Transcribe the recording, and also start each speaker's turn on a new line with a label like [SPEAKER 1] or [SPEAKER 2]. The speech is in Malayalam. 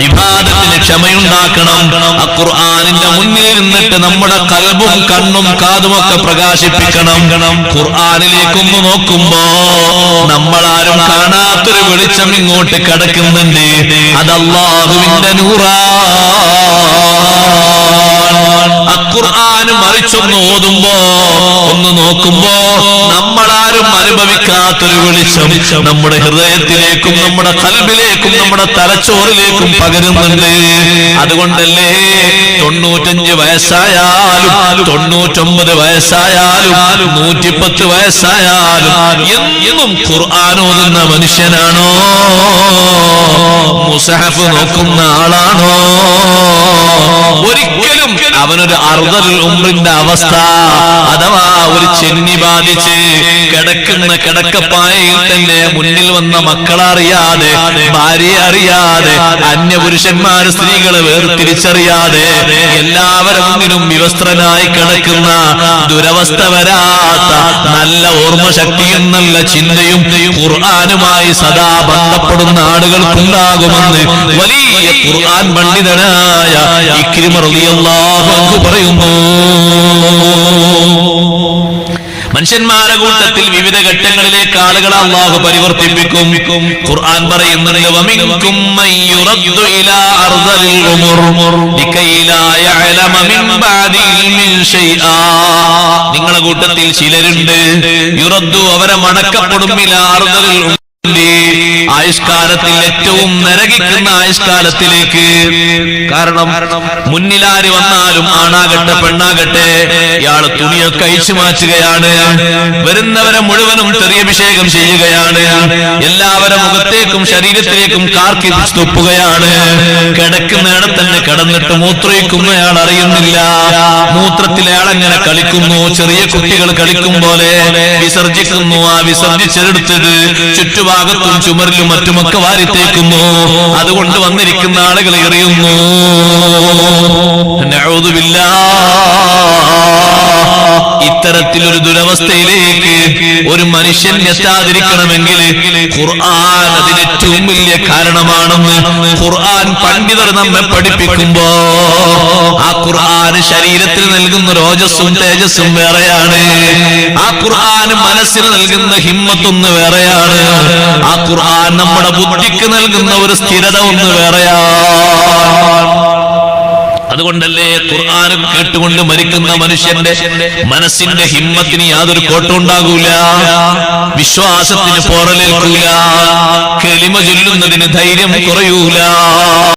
[SPEAKER 1] വിവാദത്തിന് ക്ഷമയുണ്ടാക്കണം. ഖുർആാനിന്റെ മുന്നിൽ നിന്നിട്ട് നമ്മുടെ കൽബും കണ്ണും കാതുമൊക്കെ പ്രകാശിപ്പിക്കണം. ഖുർആാനിലേക്കൊന്ന് നോക്കുമ്പോ നമ്മളാരും കാണാത്തൊരു വെളിച്ചം ഇങ്ങോട്ട് കിടക്കുന്നുണ്ട്. അത് അള്ളാഹുവിന്റെ നൂറാ ഖുർആൻ മറിച്ചൊന്ന് ഓതുമ്പോ ഒന്ന് നോക്കുമ്പോ നമ്മളാരും അനുഭവിക്കാത്തൊരു വെളിച്ചം നമ്മുടെ ഹൃദയത്തിലേക്കും നമ്മുടെ കൽബിലേക്കും നമ്മുടെ തലച്ചോറിലേക്കും പകരുന്നുണ്ട്. അതുകൊണ്ടല്ലേ തൊണ്ണൂറ്റഞ്ച് വയസ്സായാലും തൊണ്ണൂറ്റൊമ്പത് വയസ്സായാലും നൂറ്റിപ്പത്ത് വയസ്സായാലും എന്നും ഖുർആാനോതുന്ന മനുഷ്യനാണോ? മുസഹഫ് നോക്കുന്ന ആളാണോ? ഒരിക്കലും അവനൊരു അറുതൽ ഉമ്രിന്റെ അവസ്ഥ അഥവാ ഒരു ചെന്നി ബാധിച്ച് കിടക്കുന്ന കിടക്കപ്പായയിൽ തന്നെ മുന്നിൽ വന്ന മക്കളറിയാതെ ഭാര്യ അറിയാതെ അന്യപുരുഷന്മാര് സ്ത്രീകളെ വേർതിരിച്ചറിയാതെ എല്ലാവരും മുന്നിലും വിവസ്ത്രനായി കിടക്കുന്ന ദുരവസ്ഥ വരാത്ത നല്ല ഓർമ്മശക്തിയും നല്ല ചിന്തയും ഖുർആാനുമായി സദാ ബന്ധപ്പെടുന്ന ആളുകൾക്കുണ്ടാകുമെന്ന് വലിയ ഖുർആൻ പണ്ഡിതനായ പറയുന്നു. മനുഷ്യന്മാരുടെ കൂട്ടത്തിൽ വിവിധ ഘട്ടങ്ങളിലേക്ക് ആളുകളെ അള്ളാഹു പരിവർത്തിപ്പിക്കും. ഖുർആൻ പറയുന്നുണ്ട് വമിൻകും മൻ ഇലാ അർദലിൽ ഉമർ. ലികൈ യഅലമ മിൻ ബഅദി ഇൽമിൻ നിങ്ങളുടെ കൂട്ടത്തിൽ ചിലരുണ്ട് യുറദ്ദു അവരെ മടക്കപ്പെടും ഇലാ അർദലിൽ ഉമുർ. ആയുഷ്കാലത്തിൽ ഏറ്റവും നരകിക്കുന്ന ആയുഷ്കാലത്തിലേക്ക്. കാരണം മുന്നിലാര് വന്നാലും ആണാകട്ടെ പെണ്ണാകട്ടെ ഇയാൾ തുണിയൊക്കെ അഴിച്ചു മാറ്റുകയാണ്. വരുന്നവരെ മുഴുവനും തെറിയഭിഷേകം ചെയ്യുകയാണ്. എല്ലാവരുടെ മുഖത്തേക്കും ശരീരത്തിലേക്കും കാർക്കി തുപ്പുകയാണ്. കിടക്കുന്നയാളെ തന്നെ കിടന്നിട്ട് മൂത്രയിക്കുന്നയാൾ അറിയുന്നില്ല. മൂത്രത്തിൽ കളിക്കുന്നു? ചെറിയ കുട്ടികൾ കളിക്കും പോലെ വിസർജിക്കുന്നു. ആ വിസർജിച്ചെടുത്തത് ചുറ്റുഭാഗത്തും ചുമരിലും മറ്റുമൊക്കെ വാരിത്തേക്കുന്നു. അതുകൊണ്ട് വന്നിരിക്കുന്ന ആളുകൾ എറിയുന്നു. ഇത്തരത്തിലൊരു ദുരവസ്ഥയിലേക്ക് ഒരു മനുഷ്യൻ എത്താതിരിക്കണമെങ്കിൽ ഖുർആൻ അതിന് ഏറ്റവും വലിയ കാരണമാണെന്ന് ഖുർആൻ പണ്ഡിതർ നമ്മെ പഠിപ്പിക്കുമ്പോ ആ ഖുർആൻ ശരീരത്തിൽ നൽകുന്ന രോജസ്സും തേജസ്സും വേറെയാണ്. ആ ഖുർആൻ മനസ്സിൽ നൽകുന്ന ഹിമ്മത്തൊന്ന് വേറെയാണ്. ആ ഖുർആൻ നമ്മുടെ ബുദ്ധിക്ക് നൽകുന്ന ഒരു സ്ഥിരത ഒന്ന് വേറെയാണ്. അതുകൊണ്ടല്ലേ ഖുർആൻ കേട്ടുകൊണ്ട് മരിക്കുന്ന മനുഷ്യന്റെ മനസ്സിന്റെ ഹിമ്മത്തിന് യാതൊരു കോട്ടമുണ്ടാകൂല വിശ്വാസത്തിന് പോറലേൽക്കൂല. കെളിമ ചൊല്ലുന്നതിന് ധൈര്യം കുറയൂല.